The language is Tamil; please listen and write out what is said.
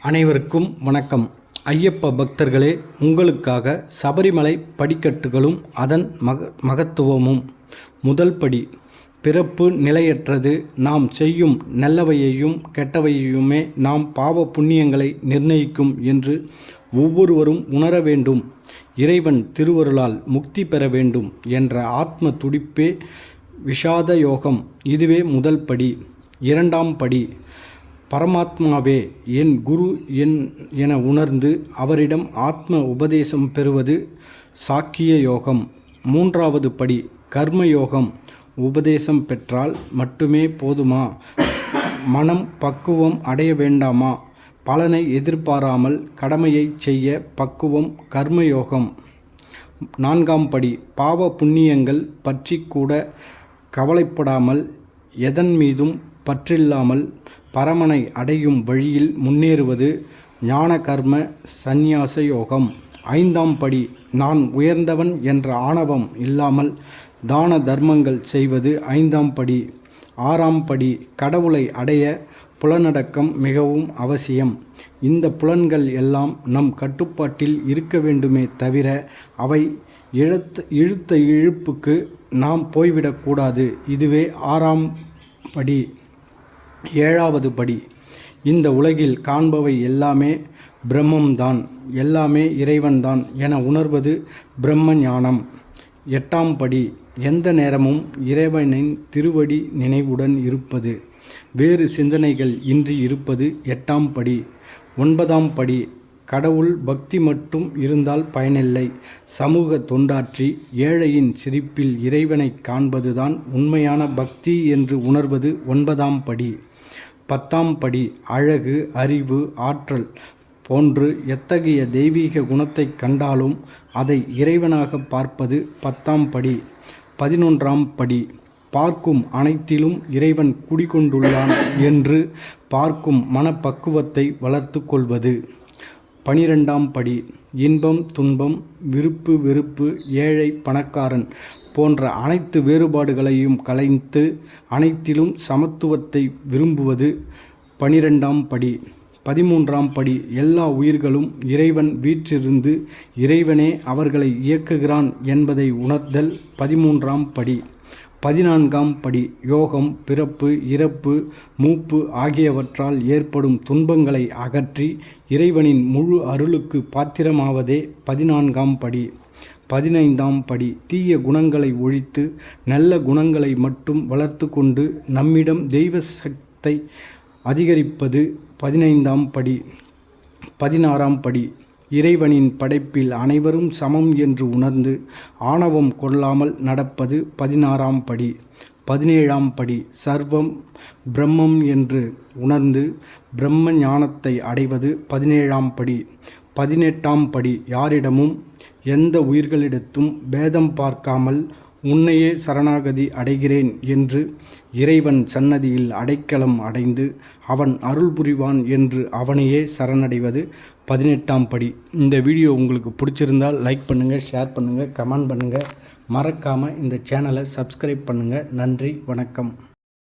அனைவருக்கும் வணக்கம். ஐயப்ப பக்தர்களே உங்களுக்காக சபரிமலை படிக்கட்டுகளும் அதன் மக மகத்துவமும். முதல் படி பிறப்பு நிலையற்றது. நாம் செய்யும் நல்லவையையும் கெட்டவையுமே நாம் பாவ புண்ணியங்களை நிர்ணயிக்கும் என்று ஒவ்வொருவரும் உணர வேண்டும். இறைவன் திருவருளால் முக்தி பெற வேண்டும் என்ற ஆத்ம துடிப்பே விஷாத யோகம் இதுவே முதல் படி. இரண்டாம் படி பரமாத்மாவே என் குரு என் என உணர்ந்து அவரிடம் ஆத்ம உபதேசம் பெறுவது சாக்கிய யோகம் மூன்றாவது படி கர்ம யோகம் உபதேசம் பெற்றால் மட்டுமே போதுமா? மனம் பக்குவம் அடைய வேண்டாமா? பலனை எதிர்பாராமல் கடமையை செய்ய பக்குவம் கர்மயோகம். நான்காம் படி பாவ புண்ணியங்கள் பற்றி கூட கவலைப்படாமல் எதன் மீதும் பற்றில்லாமல் பரமனை அடையும் வழியில் முன்னேறுவது ஞான கர்ம சந்நியாச யோகம். ஐந்தாம் படி நான் உயர்ந்தவன் என்ற ஆணவம் இல்லாமல் தான தர்மங்கள் செய்வது ஐந்தாம் படி. ஆறாம் படி கடவுளை அடைய புலனடக்கம் மிகவும் அவசியம். இந்த புலன்கள் எல்லாம் நம் கட்டுப்பாட்டில் இருக்க வேண்டுமே தவிர அவை இழுத்த இழுத்த இழுப்புக்கு நாம் போய்விடக்கூடாது. இதுவே ஆறாம் படி. ஏழாவது படி. இந்த உலகில் காண்பவை எல்லாமே பிரம்மம்தான் எல்லாமே இறைவன்தான் என உணர்வது பிரம்ம ஞானம் எட்டாம் படி எந்த நேரமும் இறைவனின் திருவடி நினைவுடன் இருப்பது. வேறு சிந்தனைகள் இன்றி இருப்பது எட்டாம் படி. ஒன்பதாம் படி கடவுள் பக்தி மட்டும் இருந்தால் பயனில்லை. சமூக தொண்டாற்றி ஏழையின் சிரிப்பில் இறைவனை காண்பதுதான் உண்மையான பக்தி என்று உணர்வது ஒன்பதாம் படி. பத்தாம் படி அழகு அறிவு ஆற்றல் போன்று எத்தகைய தெய்வீக குணத்தைக் கண்டாலும் அதை இறைவனாக பார்ப்பது பத்தாம் படி. பதினொன்றாம் படி பார்க்கும் அனைத்திலும் இறைவன் குடிகொண்டுள்ளான் என்று பார்க்கும் மனப்பக்குவத்தை வளர்த்து கொள்வது. பனிரெண்டாம் படி இன்பம் துன்பம் விருப்பு வெறுப்பு ஏழை பணக்காரன் போன்ற அனைத்து வேறுபாடுகளையும் கலைத்து அனைத்திலும் சமத்துவத்தை விரும்புவது பனிரெண்டாம் படி. பதிமூன்றாம் படி எல்லா உயிர்களும் இறைவன் வீற்றிருந்து இறைவனே அவர்களை இயக்குகிறான் என்பதை உணர்தல். பதிமூன்றாம் படி பதினான்காம் படி யோகம் பிறப்பு இறப்பு மூப்பு ஆகியவற்றால் ஏற்படும் துன்பங்களை அகற்றி இறைவனின் முழு அருளுக்கு பாத்திரமாவதே பதினான்காம் படி. பதினைந்தாம் படி தீய குணங்களை ஒழித்து நல்ல குணங்களை மட்டும் வளர்த்து கொண்டு நம்மிடம் தெய்வ சக்தை அதிகரிப்பது பதினைந்தாம் படி. பதினாறாம் படி இறைவனின் படைப்பில் அனைவரும் சமம் என்று உணர்ந்து ஆணவம் கொள்ளாமல் நடப்பது பதினாறாம் படி பதினேழாம் படி சர்வம் பிரம்மம் என்று உணர்ந்து பிரம்ம ஞானத்தை அடைவது பதினேழாம் படி பதினெட்டாம் படி யாரிடமும் எந்த உயிர்களிடத்தும் பேதம் பார்க்காமல் உன்னையே சரணாகதி அடைகிறேன் என்று இறைவன் சன்னதியில் அடைக்கலம் அடைந்து அவன் அருள் புரிவான் என்று அவனையே சரணடைவது பதினெட்டாம் படி. இந்த வீடியோ உங்களுக்கு பிடிச்சிருந்தால் லைக் பண்ணுங்கள் ஷேர் பண்ணுங்கள் கமெண்ட் பண்ணுங்கள் மறக்காமல் இந்த சேனலை சப்ஸ்கிரைப் பண்ணுங்கள் நன்றி வணக்கம்.